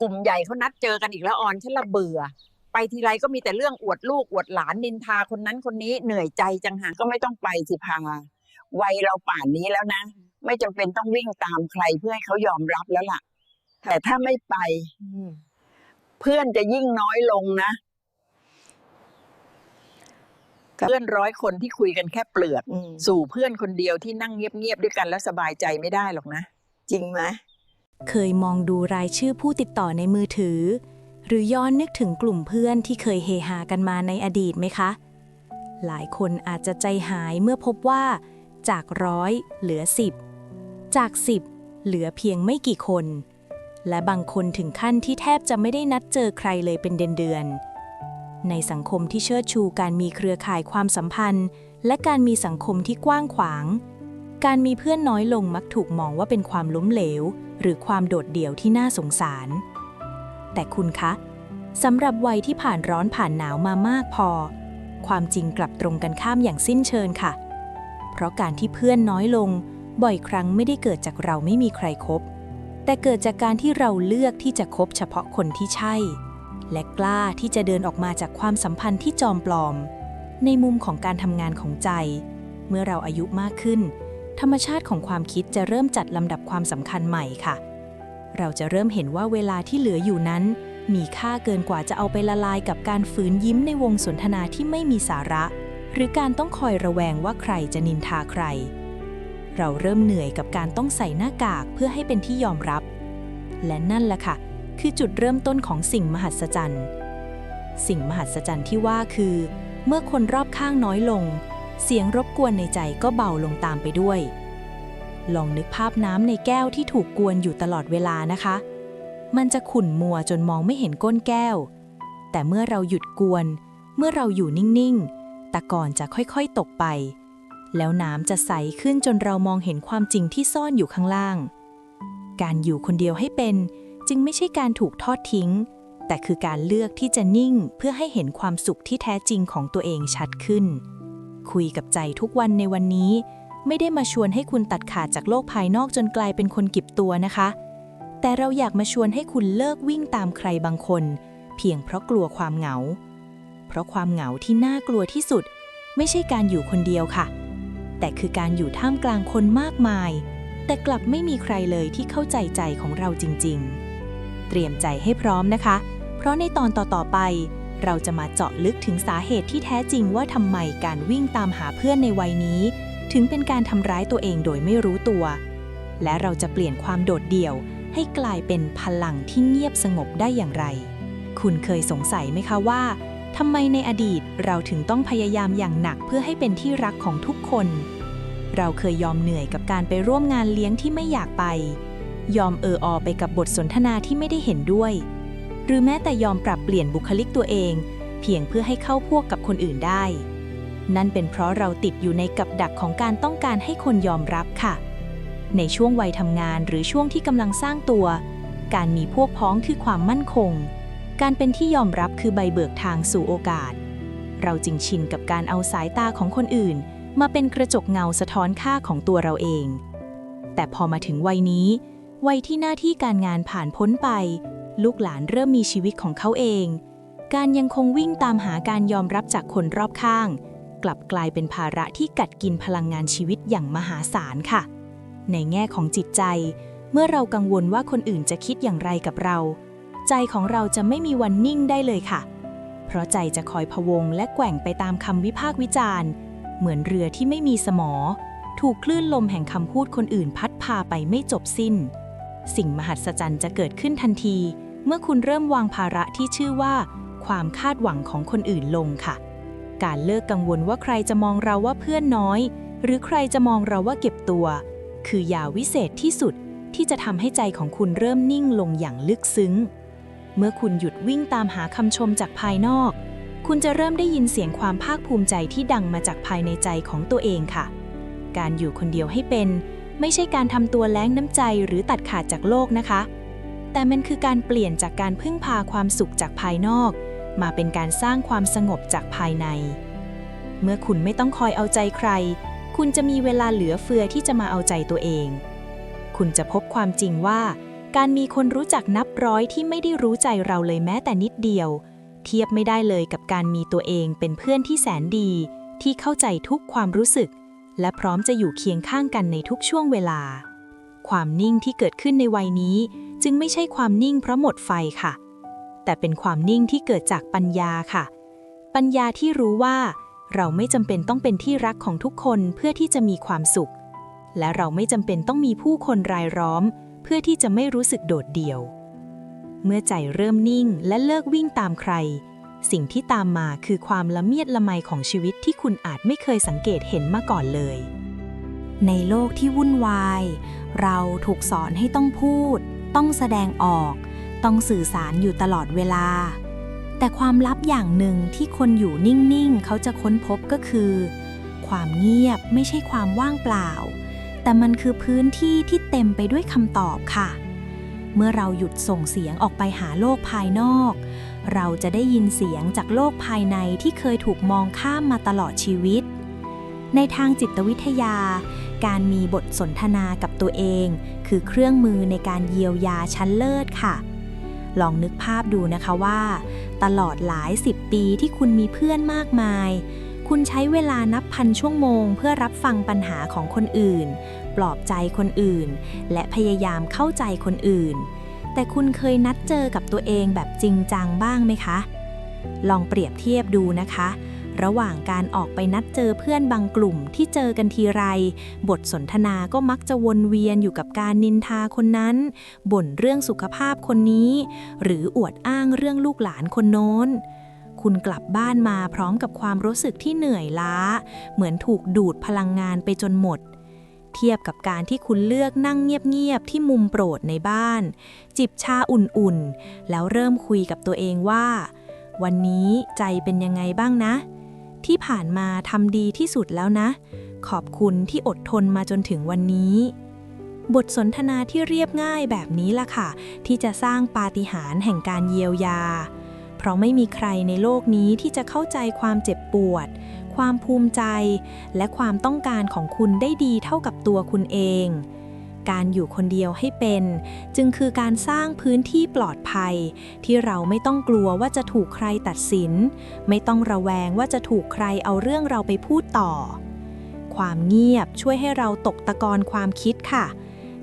กลุ่มใหญ่เขานัดเจอกันอีกแล้วออนฉันละเบื่อ ไปทีไรก็มีแต่เรื่องอวดลูกอวดหลานนินทาคนนั้นคนนี้เหนื่อยใจจังหาก็ไม่ต้องไปสิพาวัยเราป่านนี้แล้วนะ ไม่จำเป็นต้องวิ่งตามใครเพื่อให้เขายอมรับแล้วล่ะ แต่ถ้าไม่ไปเพื่อนจะยิ่งน้อยลงนะครับเพื่อนร้อยคนที่คุยกันแค่เปลือกอืมสู่เพื่อนคนเดียวที่นั่งเงียบๆด้วยกันแล้วสบายใจไม่ได้หรอกนะ จริงไหม เคยมองดูรายชื่อผู้ติดต่อในมือถือ หรือย้อนนึกถึงกลุ่มเพื่อนที่เคยเฮฮากันมาในอดีตไหมคะ หลายคนอาจจะใจหายเมื่อพบว่า จากร้อยเหลือสิบจากสิบเหลือเพียงไม่กี่คน และบางคนถึงขั้นที่แทบจะไม่ได้นัดเจอใครเลยเป็นเดือนๆในสังคมที่เชิดชูการมีเครือข่ายความสัมพันธ์ และการมีสังคมที่กว้างขวาง การมีเพื่อนน้อยลงมักถูกมองว่าเป็นความล้มเหลว หรือความโดดเดี่ยวที่น่าสงสาร แต่คุณคะสำหรับวัยที่ผ่านร้อนผ่านหนาวมามากพอ ความจริงกลับตรงกันข้ามอย่างสิ้นเชิงค่ะ เพราะการที่เพื่อนน้อยลง บ่อยครั้งไม่ได้เกิดจากเราไม่มีใครคบแต่เกิดจากการที่เราเลือกที่จะคบเฉพาะคนที่ใช่ และกล้าที่จะเดินออกมาจากความสัมพันธ์ที่จอมปลอม ในมุมของการทำงานของใจ เมื่อเราอายุมากขึ้น ธรรมชาติของความคิดจะเริ่มจัดลำดับความสำคัญใหม่ค่ะ เราจะเริ่มเห็นว่าเวลาที่เหลืออยู่นั้น มีค่าเกินกว่าจะเอาไปละลายกับการฝืนยิ้มในวงสนทนาที่ไม่มีสาระ หรือการต้องคอยระแวงว่าใครจะนินทาใคร เราเริ่มเหนื่อยกับการต้องใส่หน้ากากเพื่อให้เป็นที่ยอมรับ และนั่นแหละค่ะ คือจุดเริ่มต้นของสิ่งมหัศจรรย์ สิ่งมหัศจรรย์ที่ว่าคือ เมื่อคนรอบข้างน้อยลง เสียงรบกวนในใจก็เบาลงตามไปด้วย ลองนึกภาพน้ำในแก้วที่ถูกกวนอยู่ตลอดเวลานะคะ มันจะขุ่นมัวจนมองไม่เห็นก้นแก้ว แต่เมื่อเราหยุดกวน เมื่อเราอยู่นิ่งๆ ตะกอนจะค่อยๆตกไป แล้วน้ำจะใสขึ้นจนเรามองเห็นความจริงที่ซ่อนอยู่ข้างล่าง การอยู่คนเดียวให้เป็นจึงไม่ใช่การถูกทอดทิ้ง แต่คือการเลือกที่จะนิ่งเพื่อให้เห็นความสุขที่แท้จริงของตัวเองชัดขึ้น คุยกับใจทุกวันในวันนี้ ไม่ได้มาชวนให้คุณตัดขาดจากโลกภายนอกจนกลายเป็นคนก็บตัวนะคะ แต่เราอยากมาชวนให้คุณเลิกวิ่งตามใครบางคน เพียงเพราะกลัวความเหงา เพราะความเหงาที่น่ากลัวที่สุด ไม่ใช่การอยู่คนเดียวค่ะ แต่คือการอยู่ท่ามกลางคนมากมาย แต่กลับไม่มีใครเลยที่เข้าใจใจของเราจริง ๆ เตรียมใจให้พร้อมนะคะ เพราะในตอนต่อๆไป เราจะมาเจาะลึกถึงสาเหตุที่แท้จริงว่าทำไมการวิ่งตามหาเพื่อนในวัยนี้ ถึงเป็นการทำร้ายตัวเองโดยไม่รู้ตัว และเราจะเปลี่ยนความโดดเดี่ยว ให้กลายเป็นพลังที่เงียบสงบได้อย่างไร คุณเคยสงสัยไหมคะว่าทำไมในอดีตเราถึงต้องพยายามอย่างหนักเพื่อให้เป็นที่รักของทุกคน เราเคยยอมเหนื่อยกับการไปร่วมงานเลี้ยงที่ไม่อยากไป ยอมเอออไปกับบทสนทนาที่ไม่ได้เห็นด้วย หรือแม้แต่ยอมปรับเปลี่ยนบุคลิกตัวเอง เพียงเพื่อให้เข้าพวกกับคนอื่นได้ นั่นเป็นเพราะเราติดอยู่ในกับดักของการต้องการให้คนยอมรับค่ะ ในช่วงวัยทำงานหรือช่วงที่กำลังสร้างตัว การมีพวกพ้องคือความมั่นคง การเป็นที่ยอมรับคือใบเบิกทางสู่โอกาส เราจึงชินกับการเอาสายตาของคนอื่น มาเป็นกระจกเงาสะท้อนค่าของตัวเราเอง แต่พอมาถึงวัยนี้ วัยที่หน้าที่การงานผ่านพ้นไป ลูกหลานเริ่มมีชีวิตของเขาเอง การยังคงวิ่งตามหาการยอมรับจากคนรอบข้าง กลับกลายเป็นภาระที่กัดกินพลังงานชีวิตอย่างมหาศาลค่ะ ในแง่ของจิตใจ เมื่อเรากังวลว่าคนอื่นจะคิดอย่างไรกับเรา ใจของเราจะไม่มีวันนิ่งได้เลยค่ะ เพราะใจจะคอยพะวงและแกว่งไปตามคำวิพากษ์วิจารณ์ เหมือนเรือที่ไม่มีสมอ ถูกคลื่นลมแห่งคำพูดคนอื่นพัดพาไปไม่จบสิ้นสิ่งมหัศจรรย์จะเกิดขึ้นทันที เมื่อคุณเริ่มวางภาระที่ชื่อว่า ความคาดหวังของคนอื่นลงค่ะ การเลิกกังวลว่าใครจะมองเราว่าเพื่อนน้อย หรือใครจะมองเราว่าเก็บตัว คือยาวิเศษที่สุดที่จะทำให้ใจของคุณเริ่มนิ่งลงอย่างลึกซึ้ง เมื่อคุณหยุดวิ่งตามหาคำชมจากภายนอก คุณจะเริ่มได้ยินเสียงความภาคภูมิใจที่ดังมาจากภายในใจของตัวเองค่ะ การอยู่คนเดียวให้เป็น ไม่ใช่การทำตัวแล้งน้ำใจหรือตัดขาดจากโลกนะคะ แต่มันคือการเปลี่ยนจากการพึ่งพาความสุขจากภายนอก มาเป็นการสร้างความสงบจากภายใน เมื่อคุณไม่ต้องคอยเอาใจใคร คุณจะมีเวลาเหลือเฟือที่จะมาเอาใจตัวเอง คุณจะพบความจริงว่า การมีคนรู้จักนับร้อยที่ไม่ได้รู้ใจเราเลยแม้แต่นิดเดียว เทียบไม่ได้เลยกับการมีตัวเองเป็นเพื่อนที่แสนดี ที่เข้าใจทุกความรู้สึก และพร้อมจะอยู่เคียงข้างกันในทุกช่วงเวลา ความนิ่งที่เกิดขึ้นในวัยนี้ จึงไม่ใช่ความนิ่งเพราะหมดไฟค่ะ แต่เป็นความนิ่งที่เกิดจากปัญญาค่ะ ปัญญาที่รู้ว่า เราไม่จำเป็นต้องเป็นที่รักของทุกคนเพื่อที่จะมีความสุข และเราไม่จำเป็นต้องมีผู้คนรายล้อม เพื่อที่จะไม่รู้สึกโดดเดี่ยว เมื่อใจเริ่มนิ่งและเลิกวิ่งตามใคร สิ่งที่ตามมาคือความละเมียดละไมของชีวิตที่คุณอาจไม่เคยสังเกตเห็นมาก่อนเลยในโลกที่วุ่นวาย เราถูกสอนให้ต้องพูด ต้องแสดงออก ต้องสื่อสารอยู่ตลอดเวลา แต่ความลับอย่างหนึ่งที่คนอยู่นิ่งๆ เขาจะค้นพบก็คือ ความเงียบไม่ใช่ความว่างเปล่า แต่มันคือพื้นที่ที่เต็มไปด้วยคำตอบค่ะ เมื่อเราหยุดส่งเสียงออกไปหาโลกภายนอก เราจะได้ยินเสียงจากโลกภายในที่เคยถูกมองข้ามมาตลอดชีวิต ในทางจิตวิทยา การมีบทสนทนากับตัวเอง คือเครื่องมือในการเยียวยาชั้นเลิศค่ะ ลองนึกภาพดูนะคะว่า ตลอดหลายสิบปีที่คุณมีเพื่อนมากมาย คุณใช้เวลานับพันชั่วโมง เพื่อรับฟังปัญหาของคนอื่น ปลอบใจคนอื่น และพยายามเข้าใจคนอื่น แต่คุณเคยนัดเจอกับตัวเองแบบจริงจังบ้างไหมคะ ลองเปรียบเทียบดูนะคะ ระหว่างการออกไปนัดเจอเพื่อนบางกลุ่มที่เจอกันทีไร บทสนทนาก็มักจะวนเวียนอยู่กับการนินทาคนนั้น บ่นเรื่องสุขภาพคนนี้ หรืออวดอ้างเรื่องลูกหลานคนโน้น คุณกลับบ้านมาพร้อมกับความรู้สึกที่เหนื่อยล้า เหมือนถูกดูดพลังงานไปจนหมดเทียบกับการที่คุณเลือกนั่งเงียบ ๆ ที่มุมโปรดในบ้าน จิบชาอุ่น ๆ แล้วเริ่มคุยกับตัวเองว่า วันนี้ใจเป็นยังไงบ้างนะ ที่ผ่านมาทำดีที่สุดแล้วนะ ขอบคุณที่อดทนมาจนถึงวันนี้ บทสนทนาที่เรียบง่ายแบบนี้ล่ะค่ะ ที่จะสร้างปาฏิหาริย์แห่งการเยียวยา เพราะไม่มีใครในโลกนี้ที่จะเข้าใจความเจ็บปวด ความภูมิใจ และความต้องการของคุณได้ดีเท่ากับตัวคุณเอง การอยู่คนเดียวให้เป็น จึงคือการสร้างพื้นที่ปลอดภัย ที่เราไม่ต้องกลัวว่าจะถูกใครตัดสิน ไม่ต้องระแวงว่าจะถูกใครเอาเรื่องเราไปพูดต่อ ความเงียบช่วยให้เราตกตะกอนความคิดค่ะ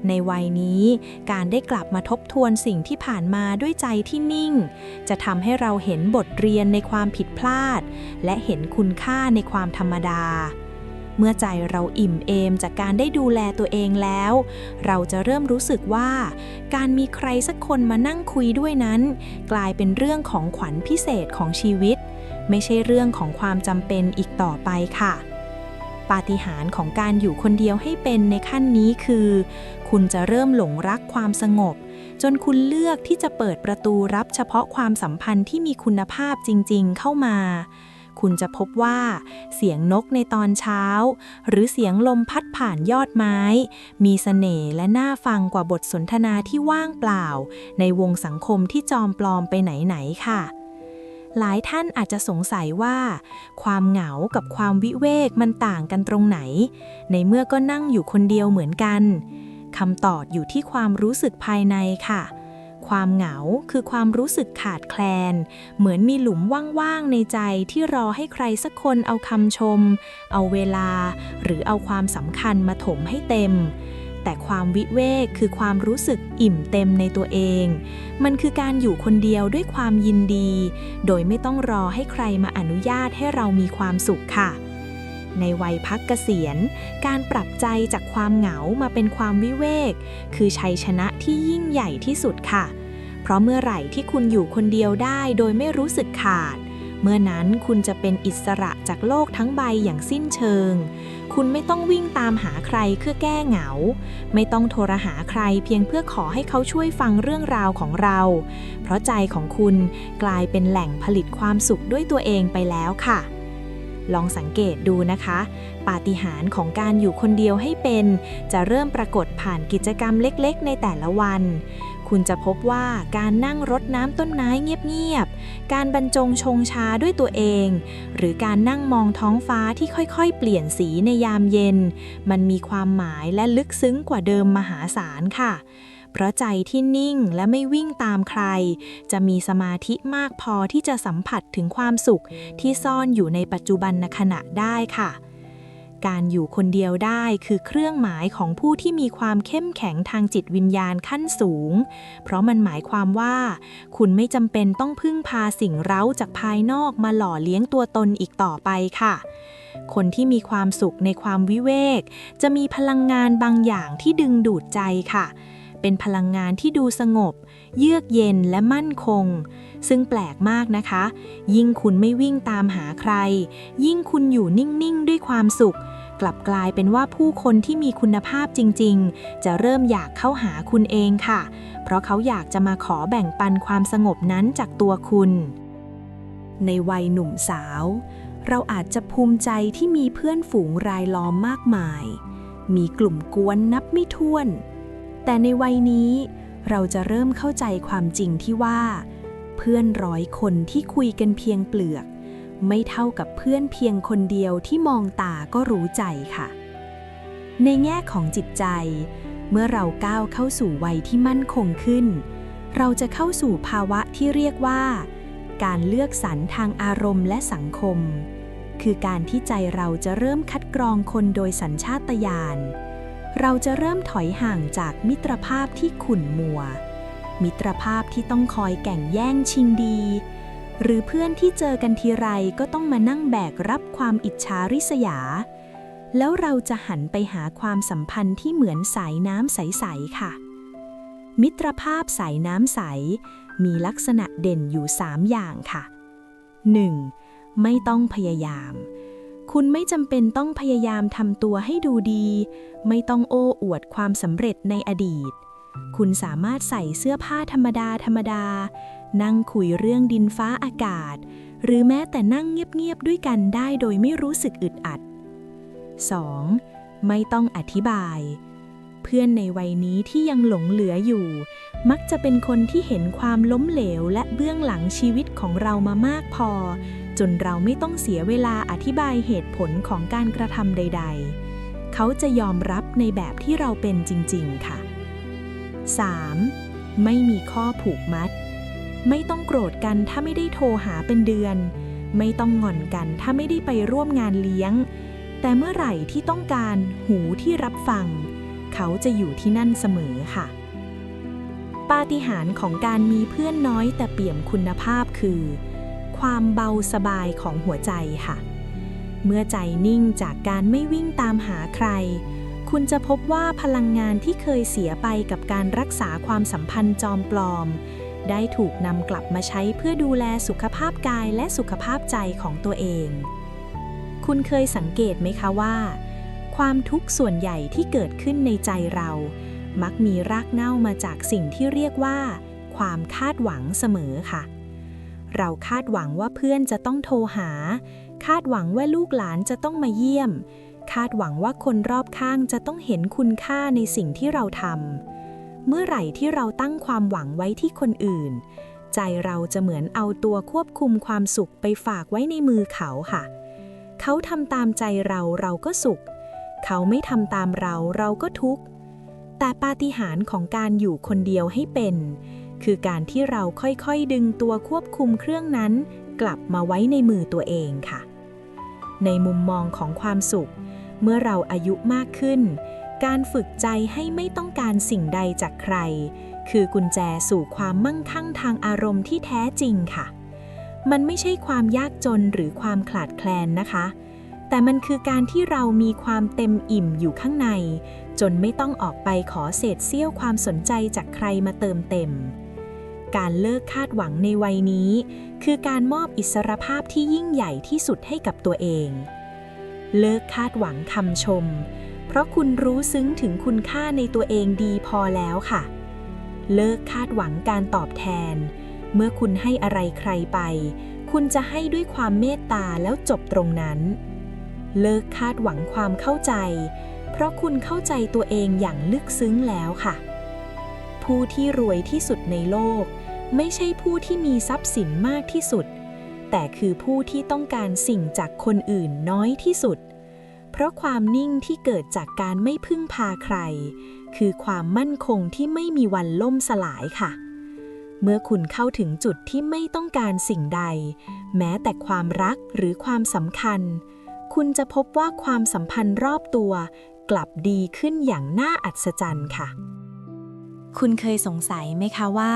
ในวัยนี้การได้กลับมาทบทวนสิ่งที่ผ่านมาด้วยใจที่นิ่ง จะทำให้เราเห็นบทเรียนในความผิดพลาด และเห็นคุณค่าในความธรรมดา เมื่อใจเราอิ่มเอมจากการได้ดูแลตัวเองแล้ว เราจะเริ่มรู้สึกว่า การมีใครสักคนมานั่งคุยด้วยนั้น กลายเป็นเรื่องของขวัญพิเศษของชีวิต ไม่ใช่เรื่องของความจำเป็นอีกต่อไปค่ะปาฏิหาริย์ของการอยู่คนเดียวให้เป็นในขั้นนี้คือ คุณจะเริ่มหลงรักความสงบ จนคุณเลือกที่จะเปิดประตูรับเฉพาะความสัมพันธ์ที่มีคุณภาพจริง ๆ เข้ามา คุณจะพบว่า เสียงนกในตอนเช้า หรือเสียงลมพัดผ่านยอดไม้ มีเสน่ห์และน่าฟังกว่าบทสนทนาที่ว่างเปล่า ในวงสังคมที่จอมปลอมไปไหนๆค่ะหลายท่านอาจจะสงสัยว่า ความเหงากับความวิเวกมันต่างกันตรงไหน ในเมื่อก็นั่งอยู่คนเดียวเหมือนกันคำตอบอยู่ที่ความรู้สึกภายในค่ะ ความเหงาคือความรู้สึกขาดแคลน เหมือนมีหลุมว่างๆในใจที่รอให้ใครสักคนเอาคำชม เอาเวลา หรือเอาความสำคัญมาถมให้เต็ม แต่ความวิเวกคือความรู้สึกอิ่มเต็มในตัวเอง มันคือการอยู่คนเดียวด้วยความยินดี โดยไม่ต้องรอให้ใครมาอนุญาตให้เรามีความสุขค่ะ ในวัยพักเกษียณ การปรับใจจากความเหงามาเป็นความวิเวก คือชัยชนะที่ยิ่งใหญ่ที่สุดค่ะ เพราะเมื่อไหร่ที่คุณอยู่คนเดียวได้โดยไม่รู้สึกขาด เมื่อนั้นคุณจะเป็นอิสระจากโลกทั้งใบอย่างสิ้นเชิง คุณไม่ต้องวิ่งตามหาใครเพื่อแก้เหงา ไม่ต้องโทรหาใครเพียงเพื่อขอให้เขาช่วยฟังเรื่องราวของเรา เพราะใจของคุณกลายเป็นแหล่งผลิตความสุขด้วยตัวเองไปแล้วค่ะ ลองสังเกตดูนะคะ ปาฏิหาริย์ของการอยู่คนเดียวให้เป็น จะเริ่มปรากฏผ่านกิจกรรมเล็กๆ ในแต่ละวัน คุณจะพบว่าการนั่งรดน้ำต้นไม้เงียบๆ การบรรจงชงชาด้วยตัวเอง หรือการนั่งมองท้องฟ้าที่ค่อยๆ เปลี่ยนสีในยามเย็น มันมีความหมายและลึกซึ้งกว่าเดิมมหาศาลค่ะ เพราะใจที่นิ่งและไม่วิ่งตามใคร จะมีสมาธิมากพอที่จะสัมผัสถึงความสุขที่ซ่อนอยู่ในปัจจุบันขณะได้ค่ะ การอยู่คนเดียวได้คือเครื่องหมายของผู้ที่มีความเข้มแข็งทางจิตวิญญาณขั้นสูง เพราะมันหมายความว่า คุณไม่จำเป็นต้องพึ่งพาสิ่งเร้าจากภายนอกมาหล่อเลี้ยงตัวตนอีกต่อไปค่ะคนที่มีความสุขในความวิเวก จะมีพลังงานบางอย่างที่ดึงดูดใจค่ะ เป็นพลังงานที่ดูสงบ เยือกเย็นและมั่นคง ซึ่งแปลกมากนะคะ ยิ่งคุณไม่วิ่งตามหาใคร ยิ่งคุณอยู่นิ่ง ๆ ด้วยความสุข กลับกลายเป็นว่าผู้คนที่มีคุณภาพจริง ๆ จะเริ่มอยากเข้าหาคุณเองค่ะ เพราะเขาอยากจะมาขอแบ่งปันความสงบนั้นจากตัวคุณ ในวัยหนุ่มสาว เราอาจจะภูมิใจที่มีเพื่อนฝูงรายล้อมมากมาย มีกลุ่มกวนนับไม่ถ้วน แต่ในวัยนี้เราจะเริ่มเข้าใจความจริงที่ว่า เพื่อนร้อยคนที่คุยกันเพียงเปลือก ไม่เท่ากับเพื่อนเพียงคนเดียวที่มองตาก็รู้ใจค่ะ ในแง่ของจิตใจ เมื่อเราก้าวเข้าสู่วัยที่มั่นคงขึ้น เราจะเข้าสู่ภาวะที่เรียกว่า การเลือกสรรทางอารมณ์และสังคม คือการที่ใจเราจะเริ่มคัดกรองคนโดยสัญชาตญาณ เราจะเริ่มถอยห่างจากมิตรภาพที่ขุ่นมัว มิตรภาพที่ต้องคอยแก่งแย่งชิงดี หรือเพื่อนที่เจอกันทีไรก็ต้องมานั่งแบกรับความอิจฉาริษยา แล้วเราจะหันไปหาความสัมพันธ์ที่เหมือนสายน้ำใส ๆ ค่ะ มิตรภาพสายน้ำใส มีลักษณะเด่นอยู่ 3 อย่างค่ะ 1. ไม่ต้องพยายาม คุณไม่จำเป็นต้องพยายามทำตัวให้ดูดี ไม่ต้องโอ้อวดความสำเร็จในอดีต คุณสามารถใส่เสื้อผ้าธรรมดาธรรมดา นั่งคุยเรื่องดินฟ้าอากาศ หรือแม้แต่นั่งเงียบๆด้วยกันได้โดยไม่รู้สึกอึดอัด 2. ไม่ต้องอธิบาย เพื่อนในวัยนี้ที่ยังหลงเหลืออยู่ มักจะเป็นคนที่เห็นความล้มเหลวและเบื้องหลังชีวิตของเรามามากพอ จนเราไม่ต้องเสียเวลาอธิบายเหตุผลของการกระทำใด ๆ เขาจะยอมรับในแบบที่เราเป็นจริง ๆ ค่ะ 3. ไม่มีข้อผูกมัด ไม่ต้องโกรธกันถ้าไม่ได้โทรหาเป็นเดือน ไม่ต้องงอนกันถ้าไม่ได้ไปร่วมงานเลี้ยง แต่เมื่อไหร่ที่ต้องการหูที่รับฟัง เขาจะอยู่ที่นั่นเสมอค่ะ ปาฏิหาริย์ของการมีเพื่อนน้อยแต่เปี่ยมคุณภาพคือ ความเบาสบายของหัวใจค่ะ เมื่อใจนิ่งจากการไม่วิ่งตามหาใคร คุณจะพบว่าพลังงานที่เคยเสียไปกับการรักษาความสัมพันธ์จอมปลอม ได้ถูกนำกลับมาใช้เพื่อดูแลสุขภาพกายและสุขภาพใจของตัวเอง คุณเคยสังเกตไหมคะว่า ความทุกข์ส่วนใหญ่ที่เกิดขึ้นในใจเรา มักมีรากเหง้ามาจากสิ่งที่เรียกว่า ความคาดหวังเสมอค่ะ เราคาดหวังว่าเพื่อนจะต้องโทรหา คาดหวังว่าลูกหลานจะต้องมาเยี่ยม คาดหวังว่าคนรอบข้างจะต้องเห็นคุณค่าในสิ่งที่เราทำเมื่อไหร่ที่เราตั้งความหวังไว้ที่คนอื่น ใจเราจะเหมือนเอาตัวควบคุมความสุขไปฝากไว้ในมือเขาค่ะ เขาทำตามใจเราเราก็สุข เขาไม่ทำตามเราเราก็ทุกข์แต่ปาฏิหาริย์ของการอยู่คนเดียวให้เป็น คือการที่เราค่อยๆดึงตัวควบคุมเครื่องนั้น กลับมาไว้ในมือตัวเองค่ะ ในมุมมองของความสุข เมื่อเราอายุมากขึ้น การฝึกใจให้ไม่ต้องการสิ่งใดจากใคร คือกุญแจสู่ความมั่งคั่งทางอารมณ์ที่แท้จริงค่ะ มันไม่ใช่ความยากจนหรือความขาดแคลนนะคะ แต่มันคือการที่เรามีความเต็มอิ่มอยู่ข้างในจนไม่ต้องออกไปขอเศษเสี้ยวความสนใจจากใครมาเติมเต็ม การเลิกคาดหวังในวัยนี้ คือการมอบอิสรภาพที่ยิ่งใหญ่ที่สุดให้กับตัวเอง เลิกคาดหวังคำชม เพราะคุณรู้ซึ้งถึงคุณค่าในตัวเองดีพอแล้วค่ะ เลิกคาดหวังการตอบแทน เมื่อคุณให้อะไรใครไป คุณจะให้ด้วยความเมตตาแล้วจบตรงนั้น เลิกคาดหวังความเข้าใจ เพราะคุณเข้าใจตัวเองอย่างลึกซึ้งแล้วค่ะผู้ที่รวยที่สุดในโลก ไม่ใช่ผู้ที่มีทรัพย์สินมากที่สุด แต่คือผู้ที่ต้องการสิ่งจากคนอื่นน้อยที่สุด เพราะความนิ่งที่เกิดจากการไม่พึ่งพาใคร คือความมั่นคงที่ไม่มีวันล่มสลายค่ะ เมื่อคุณเข้าถึงจุดที่ไม่ต้องการสิ่งใด แม้แต่ความรักหรือความสำคัญ คุณจะพบว่าความสัมพันธ์รอบตัวกลับดีขึ้นอย่างน่าอัศจรรย์ค่ะ คุณเคยสงสัยไหมคะว่า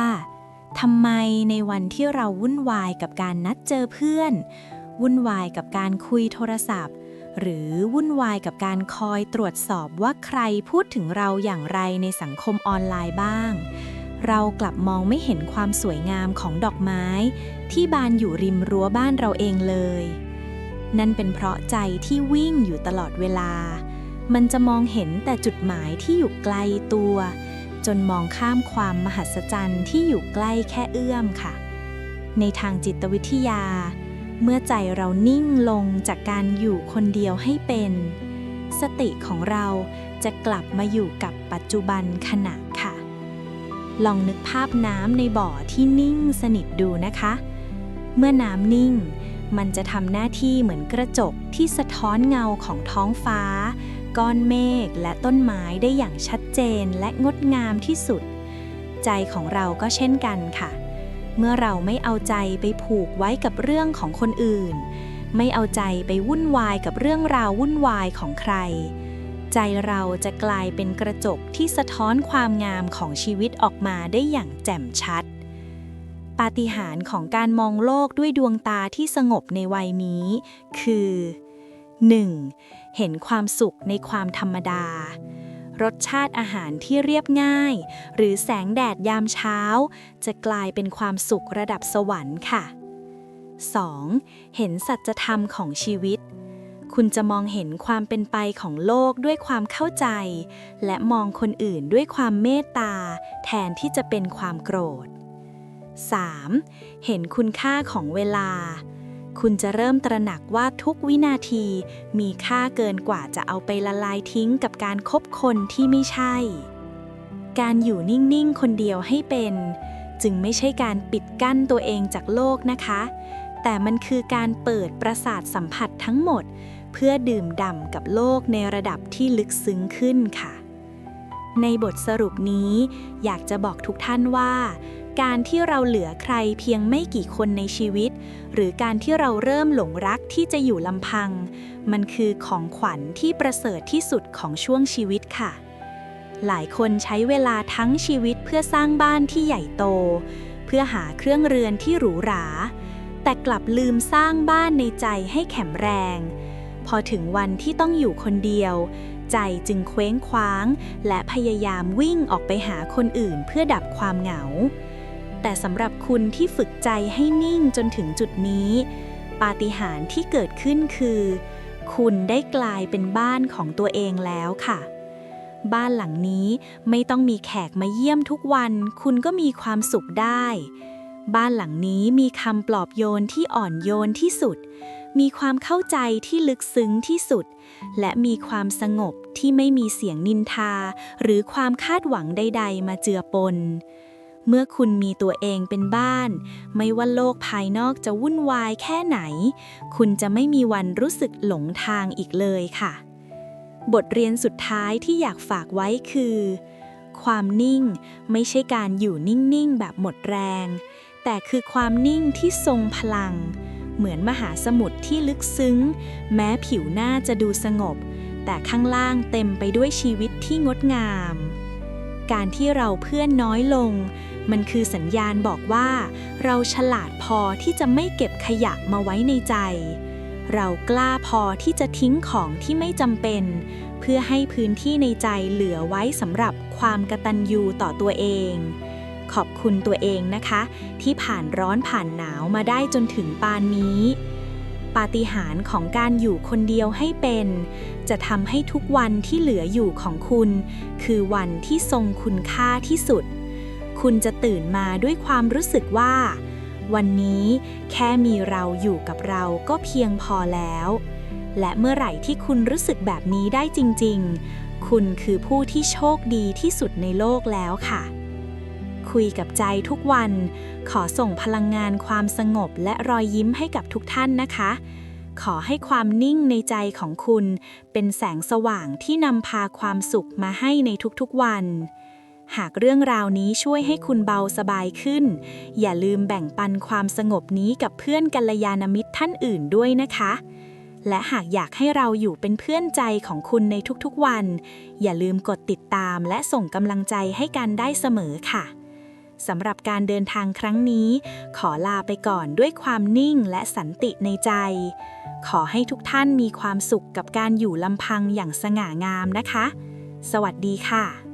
ทำไมในวันที่เราวุ่นวายกับการนัดเจอเพื่อน วุ่นวายกับการคุยโทรศัพท์ หรือวุ่นวายกับการคอยตรวจสอบว่าใครพูดถึงเราอย่างไรในสังคมออนไลน์บ้าง เรากลับมองไม่เห็นความสวยงามของดอกไม้ ที่บานอยู่ริมรั้วบ้านเราเองเลย นั่นเป็นเพราะใจที่วิ่งอยู่ตลอดเวลา มันจะมองเห็นแต่จุดหมายที่อยู่ไกลตัว จนมองข้ามความมหัศจรรย์ที่อยู่ใกล้แค่เอื้อมค่ะ ในทางจิตวิทยา เมื่อใจเรานิ่งลงจากการอยู่คนเดียวให้เป็น สติของเราจะกลับมาอยู่กับปัจจุบันขณะค่ะ ลองนึกภาพน้ำในบ่อที่นิ่งสนิทดูนะคะ เมื่อน้ำนิ่ง มันจะทำหน้าที่เหมือนกระจกที่สะท้อนเงาของท้องฟ้า ก้อนเมฆและต้นไม้ได้อย่างชัดเจนและงดงามที่สุด ใจของเราก็เช่นกันค่ะ เมื่อเราไม่เอาใจไปผูกไว้กับเรื่องของคนอื่น ไม่เอาใจไปวุ่นวายกับเรื่องราววุ่นวายของใคร ใจเราจะกลายเป็นกระจกที่สะท้อนความงามของชีวิตออกมาได้อย่างแจ่มชัด ปาฏิหาริย์ของการมองโลกด้วยดวงตาที่สงบในวัยนี้ คือ 1. เห็นความสุขในความธรรมดา รสชาติอาหารที่เรียบง่าย หรือแสงแดดยามเช้า จะกลายเป็นความสุขระดับสวรรค์ค่ะ 2. เห็นสัจธรรมของชีวิต คุณจะมองเห็นความเป็นไปของโลกด้วยความเข้าใจ และมองคนอื่นด้วยความเมตตา แทนที่จะเป็นความโกรธ 3. เห็นคุณค่าของเวลา คุณจะเริ่มตระหนักว่าทุกวินาที มีค่าเกินกว่าจะเอาไปละลายทิ้งกับการคบคนที่ไม่ใช่ การอยู่นิ่ง ๆ คนเดียวให้เป็น จึงไม่ใช่การปิดกั้นตัวเองจากโลกนะคะ แต่มันคือการเปิดประสาทสัมผัสทั้งหมด เพื่อดื่มด่ำกับโลกในระดับที่ลึกซึ้งขึ้นค่ะในบทสรุปนี้อยากจะบอกทุกท่านว่า การที่เราเหลือใครเพียงไม่กี่คนในชีวิต หรือการที่เราเริ่มหลงรักที่จะอยู่ลำพัง มันคือของขวัญที่ประเสริฐที่สุดของช่วงชีวิตค่ะ หลายคนใช้เวลาทั้งชีวิตเพื่อสร้างบ้านที่ใหญ่โต เพื่อหาเครื่องเรือนที่หรูหรา แต่กลับลืมสร้างบ้านในใจให้แข็งแรง พอถึงวันที่ต้องอยู่คนเดียวใจจึงเคว้งคว้าง และพยายามวิ่งออกไปหาคนอื่นเพื่อดับความเหงา แต่สำหรับคุณที่ฝึกใจให้นิ่งจนถึงจุดนี้ ปาฏิหาริย์ที่เกิดขึ้นคือ คุณได้กลายเป็นบ้านของตัวเองแล้วค่ะ บ้านหลังนี้ไม่ต้องมีแขกมาเยี่ยมทุกวัน คุณก็มีความสุขได้ บ้านหลังนี้มีคำปลอบโยนที่อ่อนโยนที่สุด มีความเข้าใจที่ลึกซึ้งที่สุด และมีความสงบที่ไม่มีเสียงนินทา หรือความคาดหวังใด ๆ มาเจือปน เมื่อคุณมีตัวเองเป็นบ้าน ไม่ว่าโลกภายนอกจะวุ่นวายแค่ไหน คุณจะไม่มีวันรู้สึกหลงทางอีกเลยค่ะ บทเรียนสุดท้ายที่อยากฝากไว้คือ ความนิ่งไม่ใช่การอยู่นิ่งๆ แบบหมดแรง แต่คือความนิ่งที่ทรงพลัง เหมือนมหาสมุทรที่ลึกซึ้ง แม้ผิวหน้าจะดูสงบ แต่ข้างล่างเต็มไปด้วยชีวิตที่งดงามการที่เราเพื่อนน้อยลง มันคือสัญญาณบอกว่า เราฉลาดพอที่จะไม่เก็บขยะมาไว้ในใจ เรากล้าพอที่จะทิ้งของที่ไม่จำเป็น เพื่อให้พื้นที่ในใจเหลือไว้สำหรับความกตัญญูต่อตัวเอง ขอบคุณตัวเองนะคะ ที่ผ่านร้อนผ่านหนาวมาได้จนถึงปานนี้ปาฏิหาริย์ของการอยู่คนเดียวให้เป็น จะทำให้ทุกวันที่เหลืออยู่ของคุณ คือวันที่ทรงคุณค่าที่สุด คุณจะตื่นมาด้วยความรู้สึกว่า วันนี้แค่มีเราอยู่กับเราก็เพียงพอแล้ว และเมื่อไหร่ที่คุณรู้สึกแบบนี้ได้จริง ๆ คุณคือผู้ที่โชคดีที่สุดในโลกแล้วค่ะ คุยกับใจทุกวัน ขอส่งพลังงานความสงบและรอยยิ้มให้กับทุกท่านนะคะขอให้ความนิ่งในใจของคุณ เป็นแสงสว่างที่นำพาความสุขมาให้ในทุกๆวัน หากเรื่องราวนี้ช่วยให้คุณเบาสบายขึ้น อย่าลืมแบ่งปันความสงบนี้กับเพื่อนกัลยาณมิตรท่านอื่นด้วยนะคะ และหากอยากให้เราอยู่เป็นเพื่อนใจของคุณในทุกๆวัน อย่าลืมกดติดตามและส่งกำลังใจให้กันได้เสมอค่ะสำหรับการเดินทางครั้งนี้ ขอลาไปก่อนด้วยความนิ่งและสันติในใจ ขอให้ทุกท่านมีความสุขกับการอยู่ลำพังอย่างสง่างามนะคะ สวัสดีค่ะ